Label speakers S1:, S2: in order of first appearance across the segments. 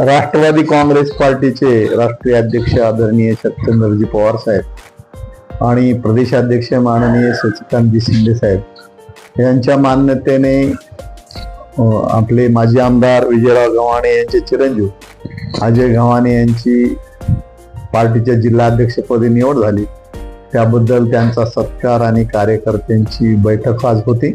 S1: राष्ट्रवादी काँग्रेस पार्टीचे राष्ट्रीय अध्यक्ष आदरणीय सत्येंद्रजी पवार साहेब आणि प्रदेशाध्यक्ष माननीय सचिकांतजी शिंदे साहेब यांच्या मान्यतेने आपले माजी आमदार विजयराव गव्हाणे यांचे चिरंजीव अजय गव्हाणे यांची पार्टीच्या जिल्हाध्यक्षपदी निवड झाली. त्याबद्दल त्यांचा सत्कार आणि कार्यकर्त्यांची बैठक आज होती.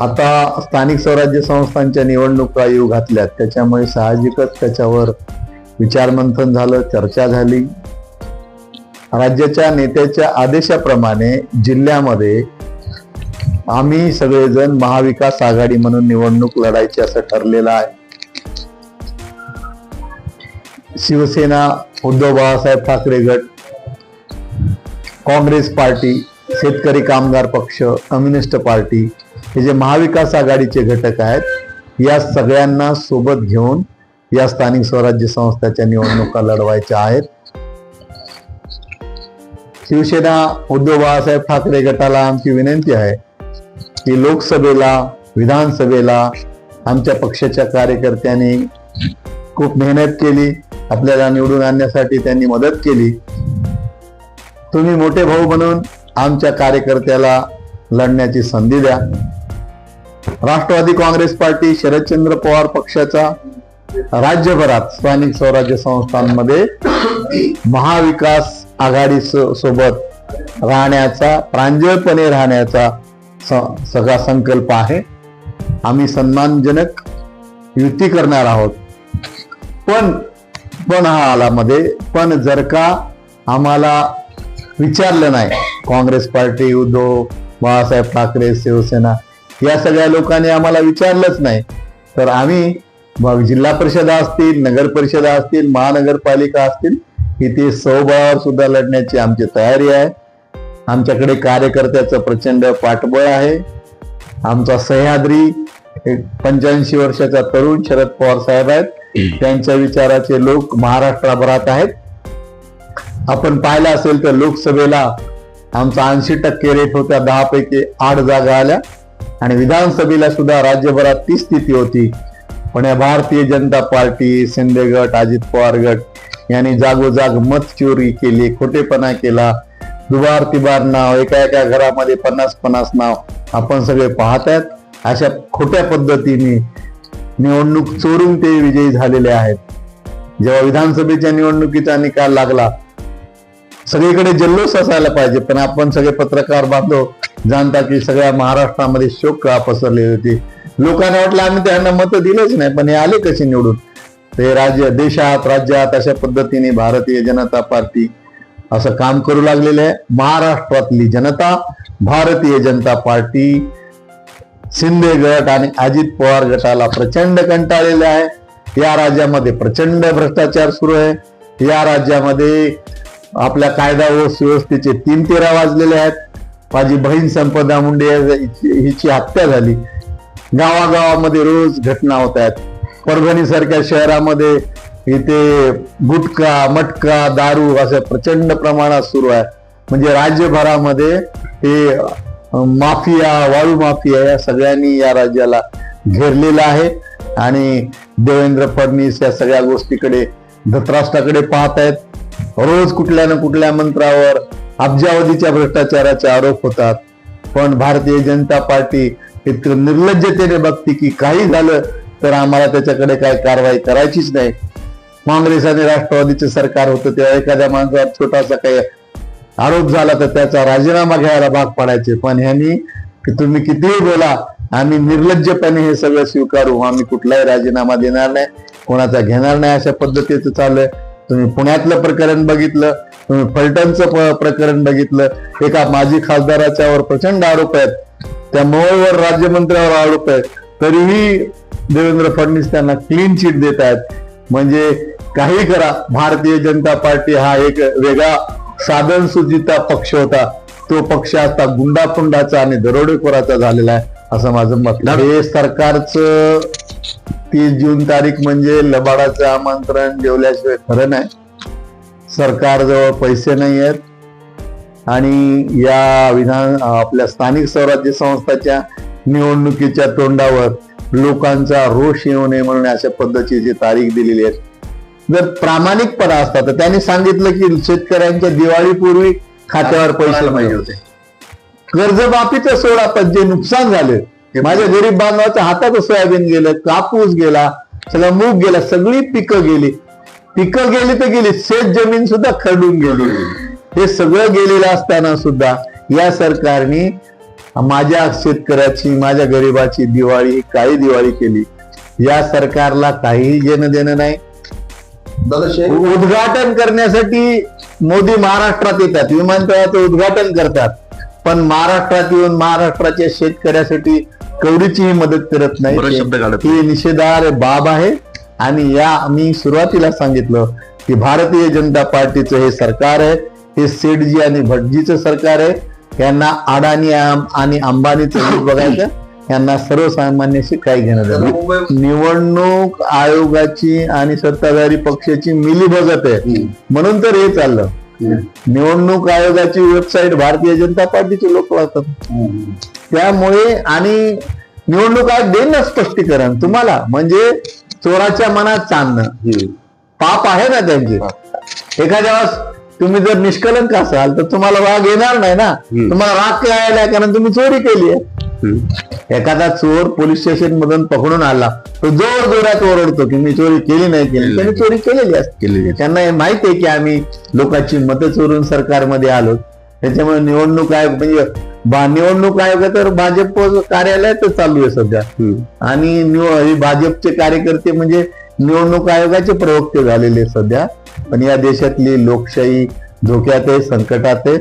S1: आता स्थानिक स्वराज्य संस्थांच्या निवडणुका येऊ घातल्यात. त्याच्यामुळे साहजिकच त्याच्यावर विचारमंथन झालं चर्चा झाली. राज्याच्या नेत्याच्या आदेशाप्रमाणे जिल्ह्यामध्ये आम्ही सगळेजण महाविकास आघाडी म्हणून निवडणूक लढायची असं ठरलेलं आहे. शिवसेना उद्धव बाळासाहेब ठाकरे गट काँग्रेस पार्टी शेतकरी कामगार पक्ष कम्युनिस्ट पार्टी हे जे महाविकास आघाडीचे घटक आहेत या सगळ्यांना सोबत घेऊन या स्थानिक स्वराज्य संस्थाच्या निवडणुका लढवायच्या आहेत. शिवसेना उद्धव बाळासाहेब ठाकरे गटाला आमची विनंती आहे की लोकसभेला विधानसभेला आमच्या पक्षाच्या कार्यकर्त्यांनी खूप मेहनत केली आपल्याला निवडून आणण्यासाठी त्यांनी मदत केली. तुम्ही मोठे भाऊ म्हणून आमच्या कार्यकर्त्याला लढण्याची संधी द्या. राष्ट्रवादी काँग्रेस पार्टी शरदचंद्र पवार पक्षाचा राज्यभरात स्थानिक स्वराज्य संस्थांमध्ये महाविकास आघाडी सोबत राहण्याचा प्रांजळपणे राहण्याचा सगळा संकल्प आहे. आम्ही सन्मानजनक युती करणार आहोत. पण पण हा आला मध्ये पण जर का आम्हाला विचारलं नाही काँग्रेस पार्टी उद्धव बाळासाहेब ठाकरे शिवसेना या सगळ्या लोकांनी आम्हाला विचारलंच नाही. तर आम्ही जिल्हा परिषदा असतील नगर परिषदा असतील महानगरपालिका असतील इथे सहभागावर सुद्धा लढण्याची आमची तयारी आहे. आमच्याकडे कार्यकर्त्याचं प्रचंड पाठबळ आहे. आमचा सह्याद्री एक पंच्याऐंशी वर्षाचा तरुण शरद पवार साहेब आहेत. त्यांच्या विचाराचे लोक महाराष्ट्राभरात आहेत. आपण पाहिलं असेल तर लोकसभेला आमचा ऐंशी टक्के रेट होता दहा पैकी आठ जागा आल्या. आणि विधानसभेला सुद्धा राज्यभरात ती स्थिती होती. पण या भारतीय जनता पार्टी शिंदे गट अजित पवार गट यांनी जागोजाग मत चोरी केली खोटेपणा केला. दुबार तिबार नाव एका एका घरामध्ये पन्नास पन्नास नाव आपण सगळे पाहत आहेत अशा खोट्या पद्धतीने निवडणूक चोरून ते विजयी झालेले आहेत. जेव्हा विधानसभेच्या निवडणुकीचा निकाल लागला सगळीकडे जल्लोष असायला पाहिजे पण आपण सगळे पत्रकार बांधव जाणता की सगळ्या महाराष्ट्रामध्ये शोक का पसरली होती? लोकांना वाटलं आम्ही त्यांना मतं दिलेच नाही पण हे आले कसे निवडून? ते राज्य देशात राज्यात अशा पद्धतीने भारतीय जनता पार्टी असं काम करू लागलेले आहे. महाराष्ट्रातली जनता भारतीय जनता पार्टी शिंदे गट आणि अजित पवार गटाला प्रचंड कंटाळलेले आहे. या राज्यामध्ये प्रचंड भ्रष्टाचार सुरू आहे. या राज्यामध्ये आपल्या कायदा व सुव्यवस्थेचे तीन तेरा वाजलेले आहेत. माझी बहीण संपदा मुंडे हिची हत्या झाली. गावागावामध्ये रोज घटना होत आहेत. परभणी सारख्या शहरामध्ये इथे गुटखा मटका दारू असं प्रचंड प्रमाणात सुरू आहे. म्हणजे राज्यभरामध्ये हे माफिया वाळू माफिया या सगळ्यांनी या राज्याला घेरलेलं आहे. आणि देवेंद्र फडणवीस या सगळ्या गोष्टीकडे धत्राष्ट्राकडे पाहत आहेत. रोज कुठल्या ना कुठल्या मंत्रावर अब्जावधीच्या भ्रष्टाचाराचे आरोप होतात. पण भारतीय जनता पार्टी इतकं निर्लज्जतेने बघते की काही झालं तर आम्हाला त्याच्याकडे काही कारवाई करायचीच नाही. काँग्रेस आणि राष्ट्रवादीचे सरकार होतं तेव्हा एखाद्या माणसावर छोटासा काही आरोप झाला तर त्याचा राजीनामा घ्यायला भाग पाडायचे. पण ह्यांनी की तुम्ही कितीही बोला आम्ही निर्लज्जपणे हे सगळं स्वीकारू. आम्ही कुठलाही राजीनामा देणार नाही कोणाचा घेणार नाही अशा पद्धतीचं चाललंय. तुम्ही पुण्यातलं प्रकरण बघितलं तुम्ही फलटणचं प्रकरण बघितलं एका माजी खासदाराच्यावर प्रचंड आरोप आहेत. त्या मोहोळवर राज्यमंत्र्यावर आरोप आहेत. तरीही देवेंद्र फडणवीस त्यांना क्लीन चिट देत आहेत. म्हणजे काही करा भारतीय जनता पार्टी हा एक वेगळा साधन सुजिता पक्ष होता. तो पक्ष आता गुंडाफुंडाचा आणि दरोडेखोराचा झालेला आहे असं माझं मत. हे सरकारचं तीस जून तारीख म्हणजे लबाडाचं आमंत्रण ठेवल्याशिवाय खरं नाही. सरकारजवळ पैसे नाही आहेत. आणि या विधान आपल्या स्थानिक स्वराज्य संस्थाच्या निवडणुकीच्या तोंडावर लोकांचा रोष येऊ नये म्हणून अशा पद्धतीची तारीख दिलेली आहे. जर प्रामाणिकपणा असता तर त्यांनी सांगितलं की शेतकऱ्यांच्या दिवाळीपूर्वी खात्यावर पैसे पाहिजे होते. कर्जमाफीचं सोडा पण जे नुकसान झाले माझ्या गरीब बांधवाच्या हातात सोयाबीन गेलं कापूस गेला सगळं मूग गेला सगळी पिकं गेली. पिकं गेली तर गेली शेत जमीन सुद्धा खरडून गेली. हे सगळं गेलेलं असताना सुद्धा या सरकारने माझ्या शेतकऱ्याची माझ्या गरीबाची दिवाळी ही काही दिवाळी केली. या सरकारला काहीही घेणं देणं नाही. उद्घाटन करण्यासाठी मोदी महाराष्ट्रात येतात विमानतळाचं उद्घाटन करतात. पण महाराष्ट्रात येऊन महाराष्ट्राच्या शेतकऱ्यासाठी कवडीचीही मदत करत नाही.
S2: शब्द काढत
S1: ही निषेधार बाब आहे. आणि या मी सुरुवातीला सांगितलं की भारतीय जनता पार्टीचं हे सरकार आहे. हे सेठजी आणि भटजीचं सरकार आहे. यांना अडाणी आणि अंबानीचं बघायचं. यांना सर्वसामान्याशी काही घेणं देणं
S2: दादा
S1: नाही.
S2: मुंबई
S1: निवडणूक आयोगाची आणि सत्ताधारी पक्षाची मिलीभगत आहे. म्हणून तर हे चाललं. निवडणूक आयोगाची वेबसाईट भारतीय जनता पार्टीचे लोक वाचतात. त्यामुळे आणि निवडणूक आयोग देईन ना स्पष्टीकरण तुम्हाला. म्हणजे चोराच्या मनात चांदणं. पाप आहे ना त्यांचे. एखाद्या वेळेस तुम्ही जर निष्कलंक असाल तर तुम्हाला राग येणार नाही ना. तुम्हाला राग काय आलाय कारण तुम्ही चोरी केली आहे. एखादा चोर पोलीस स्टेशन मधून पकडून आला तो जोर जोरात ओरडतो की मी चोरी केली नाही केली त्याने चोरी केलेली असते. त्यांना हे माहिती आहे की आम्ही लोकांची मतं चोरून सरकारमध्ये आलो. त्याच्यामुळे निवडणूक आयोग म्हणजे निवडणूक आयोग तर भाजप कार्यालयात चालू आहे सध्या. आणि हे भाजपचे कार्यकर्ते म्हणजे निवडणूक आयोगाचे प्रवक्ते झालेले सध्या. पण या देशातली लोकशाही धोक्यात आहे संकटात आहे.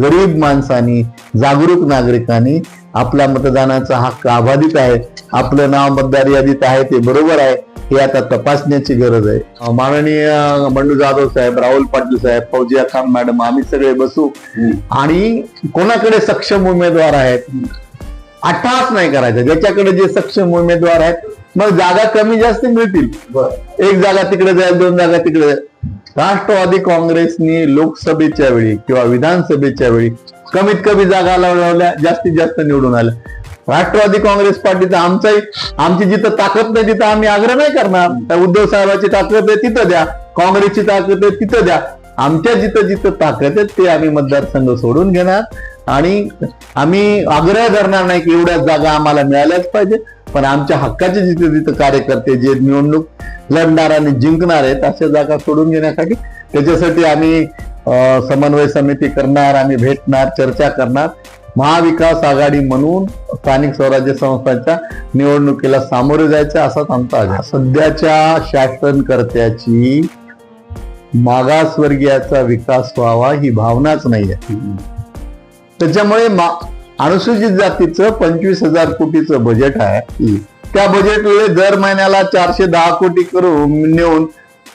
S1: गरीब माणसांनी जागरूक नागरिकांनी आपला मतदानाचा हक्क अबाधित आहे. आपलं नाव मतदार यादीत आहे ते बरोबर आहे. हे आता तपासण्याची गरज आहे. माननीय बंडू जाधव साहेब राहुल पाटील साहेब फौजिया खान मॅडम आम्ही सगळे बसू. आणि कोणाकडे सक्षम उमेदवार आहेत? अट्टहास नाही करायचा. ज्याच्याकडे जे सक्षम उमेदवार आहेत मग जागा कमी जास्त मिळतील. एक जागा तिकडे जाईल दोन जागा तिकडे जाईल. राष्ट्रवादी काँग्रेसनी लोकसभेच्या वेळी किंवा विधानसभेच्या वेळी कमीत कमी जागा लावल्या जास्तीत जास्त निवडून आल्या. राष्ट्रवादी काँग्रेस पार्टीचा आमचाही आमची जिथं ताकद नाही तिथं आम्ही आग्रह नाही करणार. त्या उद्धव साहेबांची ताकद आहे तिथं द्या. काँग्रेसची ताकद आहे तिथं द्या. आमच्या जिथं जिथं ताकद आहे ते आम्ही मतदारसंघ सोडून घेणार. आणि आम्ही आग्रह धरणार नाही की एवढ्याच जागा आम्हाला मिळाल्याच पाहिजे. पण आमच्या हक्काचे जिथे जिथं कार्यकर्ते जे निवडणूक लढणार आणि जिंकणार आहेत अशा जागा सोडून घेण्यासाठी त्याच्यासाठी आम्ही समन्वय समिती करणार आम्ही भेटणार चर्चा करणार. महाविकास आघाडी म्हणून स्थानिक स्वराज्य संस्थांच्या निवडणुकीला सामोरे जायचं असाच आमचा. सध्याच्या शासनकर्त्याची मागासवर्गीयाचा विकास व्हावा ही भावनाच नाहीये. त्याच्यामुळे मा- अनुसूचित जातीचं पंचवीस हजार कोटीचं बजेट आहे. त्या बजेटमध्ये दर महिन्याला चारशे दहा कोटी करून नेऊन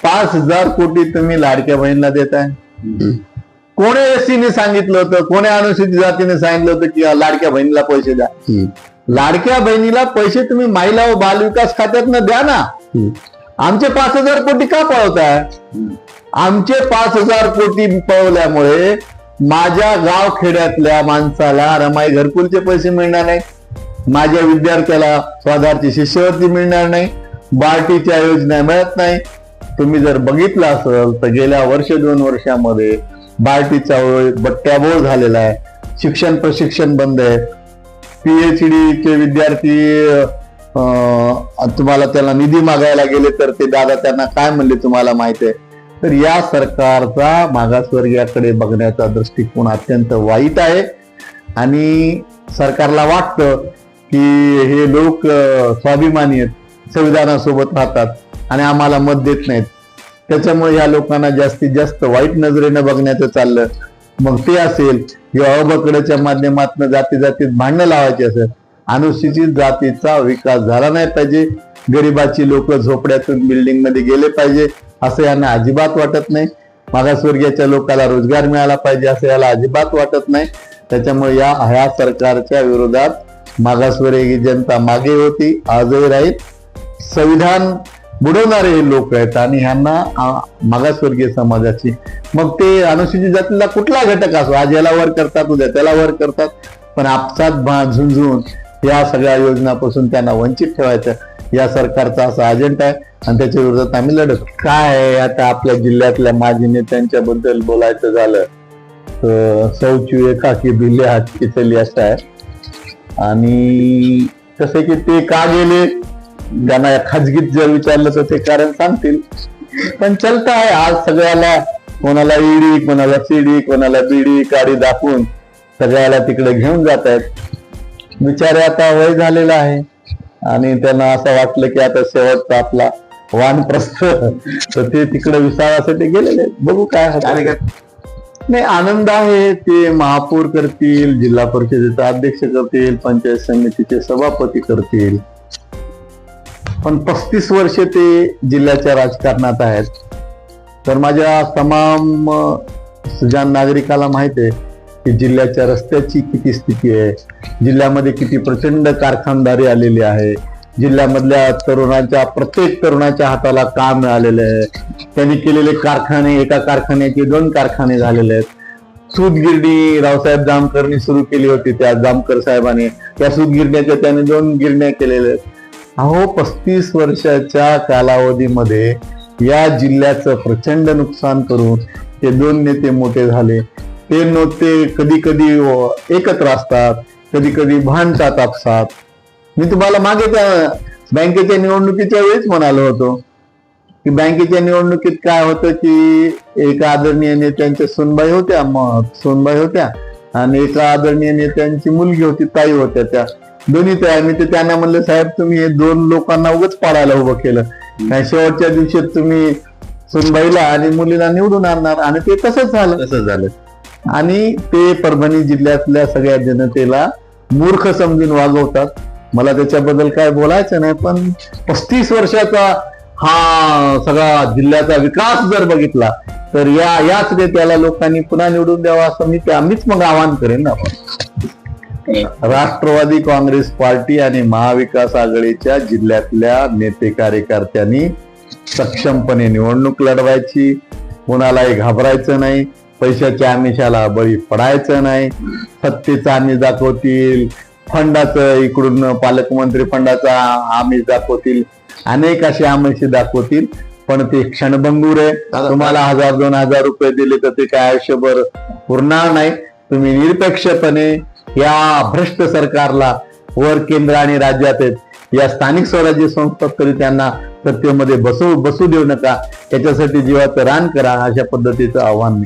S1: पाच हजार कोटी तुम्ही लाडक्या बहिणीला देताय कोणी एसीने सांगितलं होतं कोणी अनुसूचित जातीने सांगितलं होतं की लाडक्या बहिणीला पैसे द्या. लाडक्या बहिणीला पैसे तुम्ही महिला व बालविकास खात्यातनं द्या ना. आमचे पाच हजार कोटी का पळवताय? आमचे पाच हजार कोटी पळवल्यामुळे माझ्या गाव खेड्यातल्या माणसाला रमाई घरकुलचे पैसे मिळणार नाही. माझ्या विद्यार्थ्याला स्वाधारची शिष्यवृत्ती मिळणार नाही. बार्टीच्या योजना मिळत नाही. तुम्ही जर बघितलं असेल तर गेल्या वर्ष दोन वर्षामध्ये बार्टीचा बट्ट्याबोळ झालेला आहे. शिक्षण प्रशिक्षण बंद आहे. पीएचडी चे विद्यार्थी अं, तुम्हाला त्याला निधी मागायला गेले तर ते दादा त्यांना काय म्हणले तुम्हाला माहिती आहे? तर या सरकारचा मागासवर्गीयाकडे बघण्याचा दृष्टिकोन अत्यंत वाईट आहे. आणि सरकारला वाटतं की हे लोक स्वाभिमानी आहेत संविधानासोबत राहतात आणि आम्हाला मत देत नाहीत. त्याच्यामुळे या लोकांना जास्तीत जास्त वाईट नजरेनं बघण्याचं चाललं. मग ते असेल किंवा अबकड्याच्या माध्यमातून जाती जातीत भांडणं लावायची असेल अनुसूचित जातीचा विकास झाला नाही पाहिजे. गरिबाची लोक झोपड्यातून बिल्डिंगमध्ये गेले पाहिजे. असं यांना अजिबात वाटत नाही. मागासवर्गीयाच्या लोकांना रोजगार मिळाला पाहिजे असं याला अजिबात वाटत नाही. त्याच्यामुळे या ह्या सरकारच्या विरोधात मागासवर्गीय जनता मागे होती आजही राहील. संविधान बुडवणारे हे लोक आहेत आणि ह्यांना मागासवर्गीय समाजाची. मग ते अनुसूचित जातीला कुठला घटक असो आज याला वर करतात उद्या त्याला वर करतात. पण आपसात भा- झुंजून या सगळ्या योजनापासून त्यांना वंचित ठेवायचं. या सरकारचा असा अजेंडा आहे आणि त्याच्या विरोधात आम्ही लढत. काय आहे आता आपल्या जिल्ह्यातल्या माजी नेत्यांच्या बद्दल बोलायचं झालं तर सौची एकाकी दिल्ली हात चली असं आहे आणि कसं की ते का गेले ज्यांना खाजगीत जर विचारलं तर ते कारण सांगतील. पण चलत आहे आज सगळ्याला कोणाला ईडी कोणाला सीडी कोणाला बीडी काडी दाखवून सगळ्याला तिकडे घेऊन जात आहेत विचार आता वय झालेला आहे. आणि त्यांना असं वाटलं की आता शेवटचा आपला वानप्रस्थ तर ते तिकडे विसावासाठी गेलेले. बघू काय. नाही आनंद आहे ते महापौर करतील जिल्हा परिषदेचा अध्यक्ष करतील पंचायत समितीचे सभापती करतील पण पस्तीस वर्ष ते जिल्ह्याच्या राजकारणात आहेत तर माझ्या तमाम अ, सुजाण नागरिकाला माहीत आहे की जिल्ह्याच्या रस्त्याची किती स्थिती आहे जिल्ह्यामध्ये किती प्रचंड कारखानदारी आलेली आहे जिल्ह्यामधल्या तरुणाच्या प्रत्येक तरुणाच्या हाताला काम मिळालेलं आहे. त्यांनी केलेले कारखाने एका कारखान्याचे दोन कारखाने झालेले आहेत. सूतगिरणी रावसाहेब जामकरनी सुरू केली होती त्या जामकर साहेबांनी. त्या सूतगिरण्याच्या त्याने दोन गिरण्या केलेल्या आहेत. अहो पस्तीस वर्षाच्या कालावधीमध्ये या जिल्ह्याचं प्रचंड नुकसान करून ते दोन नेते मोठे झाले. ते नव्हते कधी कधी एकत्र असतात कधी कधी भांडतात आपसात. मी तुम्हाला मागे त्या बँकेच्या निवडणुकीच्या वेळीच म्हणालो होतो की बँकेच्या निवडणुकीत काय होतं की एका आदरणीय नेत्यांच्या सोनबाई होत्या मग सोनबाई होत्या आणि एका आदरणीय नेत्यांची मुलगी होती ताई होत्या त्या. दोन्ही त्या मी ते त्यांना म्हणलं साहेब तुम्ही हे दोन लोकांना उगच पाडायला उभं केलं. आणि शेवटच्या दिवशी तुम्ही सुनबाईला आणि मुलीला निवडून आणणार आणि ते तसंच झालं.
S2: तसंच झालं.
S1: आणि ते परभणी जिल्ह्यातल्या सगळ्या जनतेला मूर्ख समजून वागवतात. मला त्याच्याबद्दल काय बोलायचं नाही पण पस्तीस वर्षाचा हा सगळा जिल्ह्याचा विकास जर बघितला तर या याच नेत्याला लोकांनी पुन्हा निवडून द्यावा असं मी ते आम्हीच मग आवाहन करेन ना. राष्ट्रवादी काँग्रेस पार्टी आणि महाविकास आघाडीच्या जिल्ह्यातल्या नेते कार्यकर्त्यांनी सक्षमपणे निवडणूक लढवायची. कोणालाही घाबरायचं नाही. पैशाच्या आमिषाला बळी पडायचं नाही. सत्तेचा आमिष दाखवतील. फंडाचं इकडून पालकमंत्री फंडाचा आमिष दाखवतील. अनेक असे आमिष दाखवतील. पण ते क्षणभंगूर आहे. तुम्हाला हजार दोन हजार रुपये दिले तर ते काय आयुष्यभर पुरणार नाही. तुम्ही निरपेक्षपणे या भ्रष्ट सरकारला वर केंद्र आणि राज्यात आहेत. या स्थानिक स्वराज्य संस्था तरी त्यांना सत्तेमध्ये बसू बसू देऊ नका. त्याच्यासाठी जीवाचं रान करा अशा पद्धतीचं आव्हान मी.